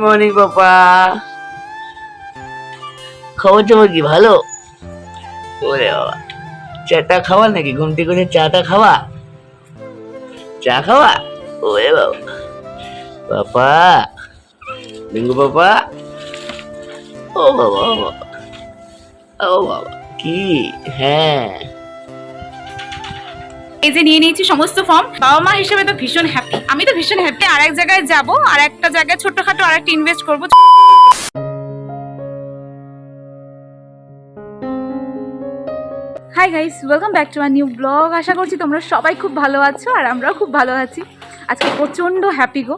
Morning পাপা খবর টবর কি, ভালো? ওরে বাবা। চাটা খাওয়া নাকি? ঘুমটি করে চাটা খাওয়া? চা খাওয়া? ওরে বাবা। পাপা ডিঙ্গু পাপা ও বাবা ও বাবা। ও বাবা। কি? হ্যাঁ। এই যে নিয়ে নিয়েছি সমস্ত ফর্ম বাবা মা হিসেবে তো ভীষণ হ্যাপি আমি তো ভীষণ হ্যাপি আর এক জায়গায় যাব আর একটা জায়গায় ছোট্টখাটো আর একটা ইনভেস্ট করব। Hi guys welcome back to my new blog আশা করছি তোমরা সবাই খুব ভালো আছো আর আমরাও খুব ভালো আছি। আজকে প্রচণ্ড হ্যাপি গো।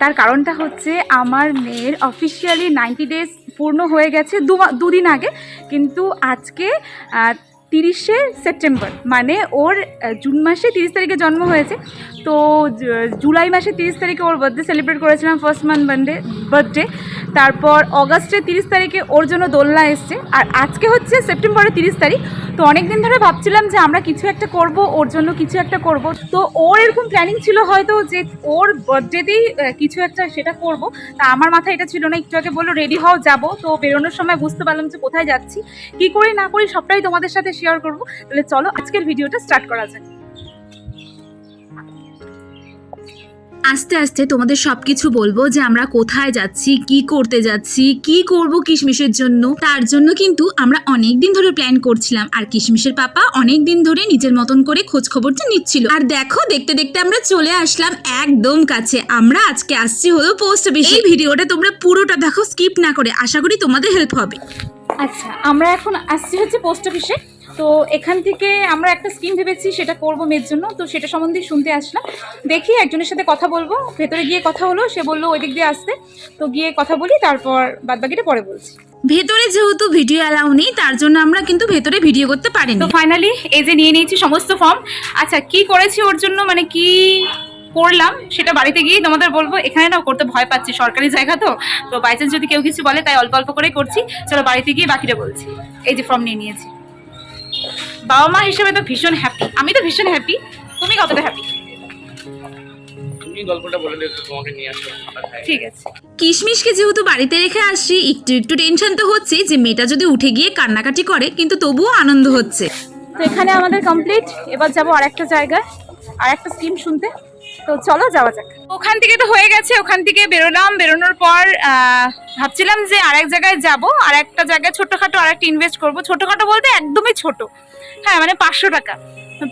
তার কারণটা হচ্ছে আমার মেয়ের অফিসিয়ালি নাইনটি ডেজ পূর্ণ হয়ে গেছে দুদিন আগে। কিন্তু আজকে তিরিশে সেপ্টেম্বর মানে ওর জুন মাসে তিরিশ তারিখে জন্ম হয়েছে। তো জুলাই মাসে তিরিশ তারিখে ওর বার্থডে সেলিব্রেট করেছিলাম ফার্স্ট মান্থ বার্থডে বার্থডে তারপর অগাস্টে তিরিশ তারিখে ওর জন্য দোলনা এসছে। আর আজকে হচ্ছে সেপ্টেম্বরের তিরিশ তারিখ। তো অনেক দিন ধরে ভাবছিলাম যে আমরা কিছু একটা করব, ওর জন্য কিছু একটা করব। তো ওর এরকম প্ল্যানিং ছিল হয়তো যে ওর বার্থডেতেই কিছু একটা সেটা করব। তা আমার মাথায় এটা ছিল না, একটু আগে বলল রেডি হও, যাব। তো বেরোনোর সময় বুঝতে পারলাম যে কোথায় যাচ্ছি। কি করি, না করি সবটাই তোমাদের সাথে শেয়ার করব তাহলে চলো আজকের ভিডিওটা স্টার্ট করা যাক। আস্তে আস্তে তোমাদের সবকিছু বলব যে আমরা কোথায় যাচ্ছি কি করতে যাচ্ছি কি করব কিশমিশের জন্য। তার জন্য কিন্তু আমরা অনেক দিন ধরে প্ল্যান করছিলাম। আর কিশমিশের পাপা অনেক দিন ধরে নিজের মতন করে খোঁজ খবরটা নিচ্ছিল। আর দেখো দেখতে দেখতে আমরা চলে আসলাম একদম কাছে। আমরা আজকে আসছি হলো পোস্ট অফিস এই ভিডিওটা তোমরা পুরোটা দেখো স্কিপ না করে। আশা করি তোমাদের হেল্প হবে। আচ্ছা আমরা এখন আসছি হচ্ছে পোস্ট অফিসে তো এখান থেকে আমরা একটা স্কিম ভেবেছি সেটা করব মেয়ের জন্য। তো সেটা সম্বন্ধে শুনতে আসলাম। দেখি একজনের সাথে কথা বলব। ভেতরে গিয়ে কথা হলো সে বলল ওই দিক দিয়ে আসতে। তো গিয়ে কথা বলি তারপর বাদবাকিটা পরে বলছি। ভেতরে যেহেতু ভিডিও অ্যালাউ নেই তার জন্য আমরা কিন্তু ভেতরে ভিডিও করতে পারিনি। তো ফাইনালি এই যে নিয়ে নিয়েছি সমস্ত ফর্ম আচ্ছা কি করেছি ওর জন্য? মানে কি করলাম? সেটা বাড়িতে গিয়ে তোমাদের বলব। এখানে না করতে ভয় পাচ্ছি সরকারি জায়গা তো। তো বাই চান্স যদি কেউ কিছু বলে তাই অল্প অল্প করেই করছি। চলো বাড়িতে গিয়ে বাকিটা বলছি। এই যে ফর্ম নিয়ে নিয়েছি। বাবা মা হিসেবে তো ভীষণ হ্যাপি আমি তো ভীষণ হ্যাপি তুমি কতটা হ্যাপি গল্পটা বলে দেখো তোমাকে নিয়ে আসো ঠিক আছে। কিশমিশকে যেহেতু বাড়িতে রেখে আসছি একটু একটু টেনশন তো হচ্ছে যে মেয়েটা যদি উঠে গিয়ে কান্নাকাটি করে কিন্তু তবুও আনন্দ হচ্ছে। তো এখানে আমাদের কমপ্লিট এবার যাব আরেকটা জায়গায় আর একটা স্কিম শুনতে। তো চলো, যাওয়া যাক। ওখান থেকে তো হয়ে গেছে, ওখান থেকে বেরোলাম। বেরোনোর পর ভাবছিলাম যে আরেক জায়গায় যাব আর একটা জায়গায় ছোট্টখাটো আর একটা ইনভেস্ট করব। ছোটখাটো বলতে একদমই ছোট। হ্যাঁ মানে পাঁচশো টাকা।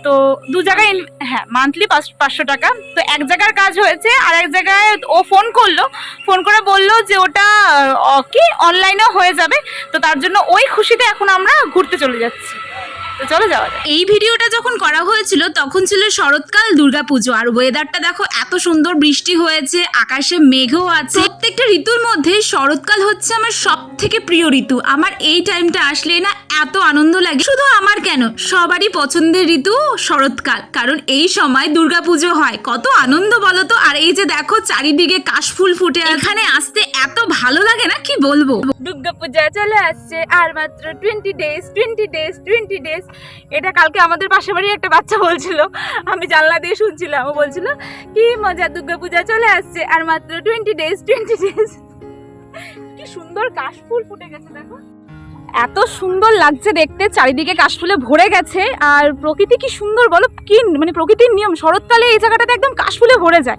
তো দু জায়গায় হ্যাঁ মান্থলি পাঁচশো টাকা। তো এক জায়গার কাজ হয়েছে আর এক জায়গায় ও ফোন করল। ফোন করে বলল যে ওটা কি? অনলাইনেও হয়ে যাবে। তো তার জন্য ওই খুশিতে এখন আমরা ঘুরতে চলে যাচ্ছি। তো চলো যাওয়া এই ভিডিওটা যখন করা হয়েছিল, তখন ছিল শরৎকাল, দুর্গাপুজো। আর ওয়েদারটা দেখো, এত সুন্দর বৃষ্টি হয়েছে, আকাশে মেঘও আছে। প্রত্যেকটা ঋতুর মধ্যে শরৎকাল হচ্ছে আমার সব থেকে প্রিয় ঋতু। আমার এই টাইমটা আসলে না এত আনন্দ লাগে। শুধু আমার কেন, সবারই পছন্দের ঋতু শরৎকাল। কারণ এই সময় দুর্গাপুজো হয়। কত আনন্দ বলো তো? আর এই যে দেখো, চারিদিকে কাশফুল ফুটে এখানে আসতে এত ভালো লাগে না, কি বলব? দুর্গা পূজা চলে আসছে। আর মাত্র twenty days twenty days twenty days এটা কালকে আমাদের পাশে বাড়ি একটা বাচ্চা বলছিল। আমি জানলা দিয়ে শুনছিলাম। ও বলছিল, কি মজা দুর্গা পূজা চলে আসছে। আর মাত্র টোয়েন্টি ডেজ টোয়েন্টি ডেজ কি সুন্দর কাশফুল ফুটে গেছে, দেখো। এত সুন্দর লাগছে দেখতে, চারিদিকে কাশফুলে ভরে গেছে। আর প্রকৃতি কি সুন্দর বলো? কি মানে প্রকৃতির নিয়ম? শরৎকালে এই জায়গাটাতে একদম কাশফুলে ভরে যায়।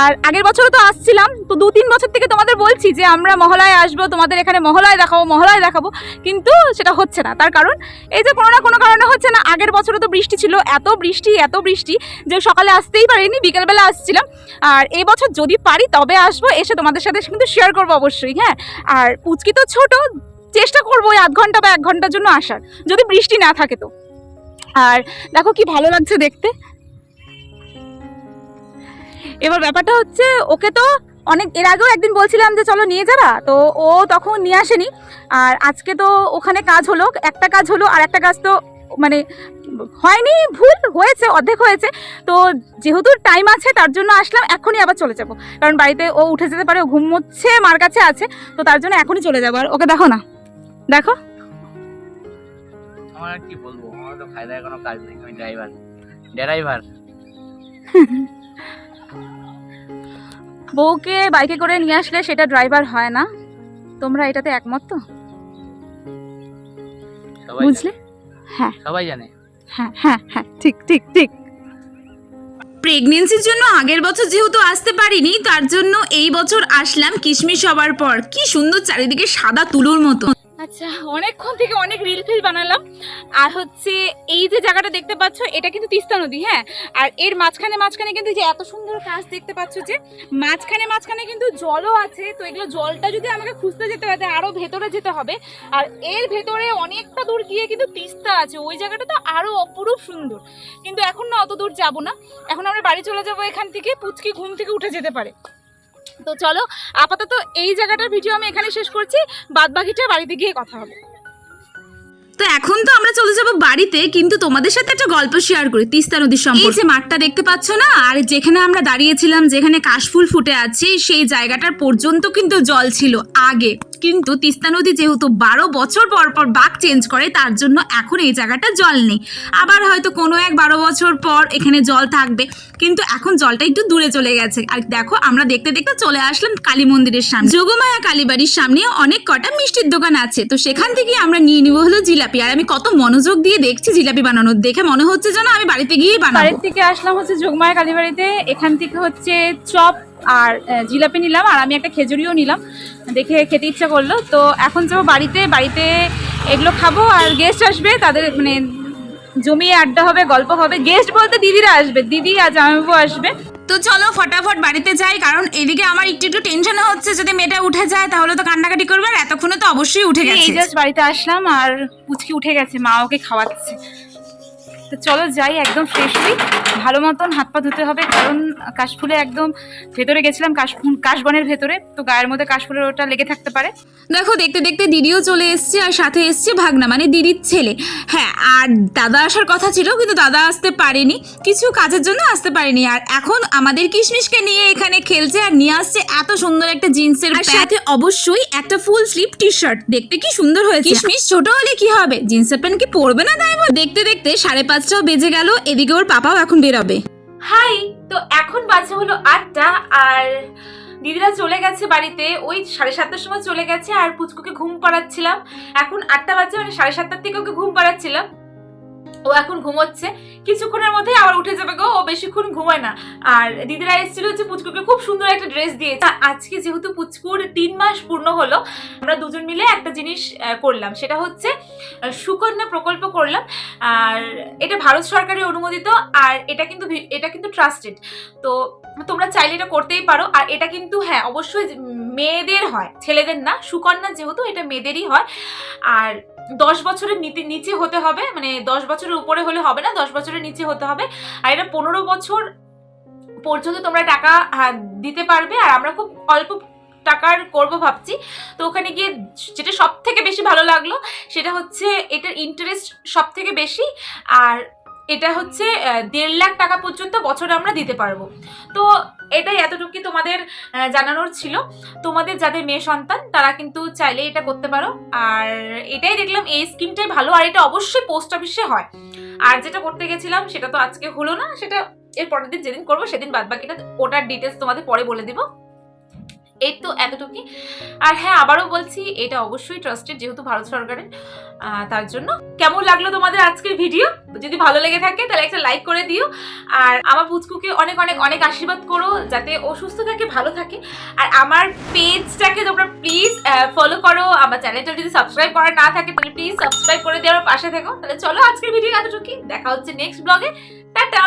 আর আগের বছরও তো আসছিলাম, তো দু তিন বছর থেকে তোমাদের বলছি যে আমরা মহলায় আসব, তোমাদের এখানে মহলায় দেখাবো মহলায় দেখাবো। কিন্তু সেটা হচ্ছে না। তার কারণ, এই যে কোনো না কোনো কারণে হচ্ছে না, আগের বছরও তো বৃষ্টি ছিল, এত বৃষ্টি এত বৃষ্টি যে সকালে আসতেই পারিনি, বিকেলবেলা আসছিলাম। আর এই বছর যদি পারি তবে আসব, এসে তোমাদের সাথে কিন্তু শেয়ার করব অবশ্যই হ্যাঁ। আর পুচকি তো ছোট চেষ্টা করব ওই আধ ঘণ্টা বা এক ঘণ্টার জন্য আসার, যদি বৃষ্টি না থাকে তো। আর দেখো কি ভালো লাগছে দেখতে। এবার ব্যাপারটা হচ্ছে, ওকে তো অনেক, এর আগেও একদিন বলছিলাম যে চলো নিয়ে যাবা, তো ও তখন নিয়ে আসেনি। আর আজকে তো ওখানে কাজ হলো, একটা কাজ হলো আর একটা কাজ তো মানে হয়নি, ভুল হয়েছে, অর্ধেক হয়েছে। তো যেহেতু টাইম আছে, তার জন্য আসলাম, এখনই আবার চলে যাব। কারণ বাড়িতে ও উঠে যেতে পারে, ও ঘুমোচ্ছে, মার কাছে আছে, তো তার জন্য এখনই চলে যাব। আর ওকে দেখো না। দেখো। আমার কি বলব? আমার তো কোনো কাজ নেই আমি ড্রাইভার ড্রাইভার। বউকে বাইকে করে নিয়ে আসলে সেটা ড্রাইভার হয় না। তোমরা এটাতে একমত তো? বুঝলে? জানে। সবাই জানে। হ্যাঁ হ্যাঁ হ্যাঁ ঠিক ঠিক ঠিক। প্রেগনেন্সির জন্য আগের বছর যেহেতু আসতে পারিনি তার জন্য এই বছর আসলাম কিশমিশ হবার পর। কি সুন্দর চারিদিকে সাদা তুলোর মতো। আচ্ছা অনেকক্ষণ থেকে অনেক রিল ফিল বানালাম। আর হচ্ছে এই যে জায়গাটা দেখতে পাচ্ছ, এটা কিন্তু তিস্তা নদী হ্যাঁ? আর এর মাঝখানে মাঝখানে কিন্তু যে এত সুন্দর গাছ দেখতে পাচ্ছ যে, মাঝখানে মাঝখানে কিন্তু জলও আছে, তো এগুলো জলটা যদি আমাকে খুঁজতে যেতে হয় আরও ভেতরে যেতে হবে। আর এর ভেতরে অনেকটা দূর গিয়ে কিন্তু তিস্তা আছে, ওই জায়গাটা তো আরও অপরূপ সুন্দর। কিন্তু এখন না, অত দূর যাব না। এখন আমরা বাড়ি চলে যাব এখান থেকে, পুচকি ঘুম থেকে উঠে যেতে পারে। তো চলো আপাতত এই জায়গাটার ভিডিও আমি এখানে শেষ করছি। বাদ বাকিটা বাড়িতে গিয়ে কথা হবে। তো এখন তো আমরা চলে যাব বাড়িতে কিন্তু তোমাদের সাথে একটা গল্প শেয়ার করি তিস্তা নদীর সম্পর্কে। এই যে মাঠটা দেখতে পাচ্ছ না? আর যেখানে আমরা দাঁড়িয়েছিলাম যেখানে কাশফুল ফুটে আছে সেই জায়গাটার পর্যন্ত কিন্তু জল ছিল আগে। কিন্তু তিস্তা নদী যেহেতু বারো বছর পর পর বাঘ চেঞ্জ করে, তার জন্য এখন এই জায়গাটা জল নেই। আবার হয়তো কোনো এক বারো বছর পর এখানে জল থাকবে, কিন্তু এখন জলটা একটু দূরে চলে গেছে। আর দেখো, আমরা দেখতে দেখতে চলে আসলাম কালী মন্দিরের সামনে। যোগমায়া কালীবাড়ির সামনে অনেক কটা মিষ্টির দোকান আছে। তো সেখান থেকে আমরা নিয়ে নিব হলো জিলাপি। আর আমি কত মনোযোগ দিয়ে দেখছি জিলাপি বানানোর দেখে মনে হচ্ছে যেন আমি বাড়িতে গিয়েই বানাবো। বাড়ির থেকে আসলাম হচ্ছে যোগমায়া কালীবাড়িতে এখান থেকে হচ্ছে চপ আর জিলাপি নিলাম। আর আমি একটা খেজুরিও নিলাম। দেখে খেতে ইচ্ছা করল। তো এখন যাব বাড়িতে বাড়িতে এগুলো খাব আর গেস্ট আসবে তাদের মানে জমিয়ে আড্ডা হবে গল্প হবে। গেস্ট বলতে দিদিরা আসবে দিদি আর জামাইবাবু আসবে। তো চলো ফটাফট বাড়িতে যাই কারণ এদিকে আমার একটু একটু টেনশন হচ্ছে যদি মেয়েটা উঠে যায় তাহলে তো কান্নাকাটি করবে আর এতক্ষণে তো অবশ্যই উঠে গেছে। এই জাস্ট বাড়িতে আসলাম আর পুচকি উঠে গেছে মা ওকে খাওয়াচ্ছে। তো চলো যাই একদম ফ্রেশ হই ভালো মতন হাত পা ধুতে হবে কারণ কাশফুলে একদম ভেতরে গেছিলাম কাশফুল কাশবনের ভেতরে। তো গায়ের মধ্যে কাশফুলের ওটা লেগে থাকতে পারে। দেখো দেখতে দেখতে দিদিও চলে এসছে আর সাথে এসছে ভাগনা মানে দিদির ছেলে। হ্যাঁ আর দাদা আসার কথা ছিল কিন্তু দাদা আসতে পারেনি। কিছু কাজের জন্য আসতে পারেনি। আর এখন আমাদের কিশমিশকে নিয়ে এখানে খেলছে আর নিয়ে আসছে এত সুন্দর একটা জিন্সের আর সাথে অবশ্যই একটা ফুল স্লিভ টি শার্ট দেখতে কি সুন্দর হয়েছে। কিশমিশ ছোট হলে কি হবে? জিন্সের প্যান্ট কি পরবে না তাই? দেখতে দেখতে সাড়ে পাঁচটাও বেজে গেল, এদিকে ওর পাপাও এখন বেরোবে। হাই, তো এখন বাজে হলো আটটা, আর দিদিরা চলে গেছে বাড়িতে। ওই সাড়ে সাতটার সময় চলে গেছে, আর পুচকুকে ঘুম পাড়াচ্ছিলাম। এখন আটটা বাজে মানে সাড়ে সাতটার থেকে ওকে ঘুম পাড়াচ্ছিলাম। ও এখন ঘুমোচ্ছে। কিছুক্ষণের মধ্যেই আবার উঠে যাবে গো, ও বেশিক্ষণ ঘুমায় না। আর দিদিরা এসেছিল হচ্ছে পুচকুকে খুব সুন্দর একটা ড্রেস দিয়ে তা আজকে যেহেতু পুচকুর তিন মাস পূর্ণ হলো, আমরা দুজন মিলে একটা জিনিস করলাম। সেটা হচ্ছে সুকন্যা প্রকল্প করলাম। আর এটা ভারত সরকারের অনুমোদিত, আর এটা কিন্তু এটা কিন্তু ট্রাস্টেড তো তোমরা চাইলে এটা করতেই পারো। আর এটা কিন্তু হ্যাঁ অবশ্যই মেয়েদের হয়, ছেলেদের না। সুকন্যা যেহেতু, এটা মেয়েদেরই হয়। আর দশ বছরের নিচে হতে হবে। মানে দশ বছরের উপরে হলে হবে না দশ বছরের নিচে হতে হবে। আর এটা পনেরো বছর পর্যন্ত তোমরা টাকা হ্যাঁ, দিতে পারবে। আর আমরা খুব অল্প টাকার করব ভাবছি। তো ওখানে গিয়ে যেটা সব থেকে বেশি ভালো লাগল সেটা হচ্ছে এটার ইন্টারেস্ট সব থেকে বেশি। আর এটা হচ্ছে দেড় লাখ টাকা পর্যন্ত বছরে আমরা দিতে পারব। তো এটাই এতটুকুই তোমাদের জানানোর ছিল। তোমাদের যাদের মেয়ে সন্তান, তারা কিন্তু চাইলে এটা করতে পারো। আর এটাই দেখলাম, এই স্কিমটাই ভালো। আর এটা অবশ্যই পোস্ট অফিসে হয়। আর যেটা করতে গেছিলাম, সেটা তো আজকে হলো না। সেটা এর পরের দিন যেদিন করব, সেদিন বাদ বাকিটা ওটার ডিটেলস তোমাদের পরে বলে দিব। এই তো এতটুকুই। আর হ্যাঁ আবারও বলছি, এটা অবশ্যই ট্রাস্টেড যেহেতু ভারত সরকারের। তার জন্য। কেমন লাগল তোমাদের আজকের ভিডিও যদি ভালো লেগে থাকে, তাহলে একটা লাইক করে দিও। আর আমার পুচকুকে অনেক অনেক অনেক আশীর্বাদ করো, যাতে ও সুস্থ থাকে, ভালো থাকে। আর আমার পেজটাকে তোমরা প্লিজ ফলো করো। আমার চ্যানেলটা যদি সাবস্ক্রাইব করা না থাকে, তাহলে প্লিজ সাবস্ক্রাইব করে দেওয়ার পাশে থেকো। তাহলে চলো আজকের ভিডিও এতটুকুই। দেখা হচ্ছে নেক্সট ব্লগে টাটা!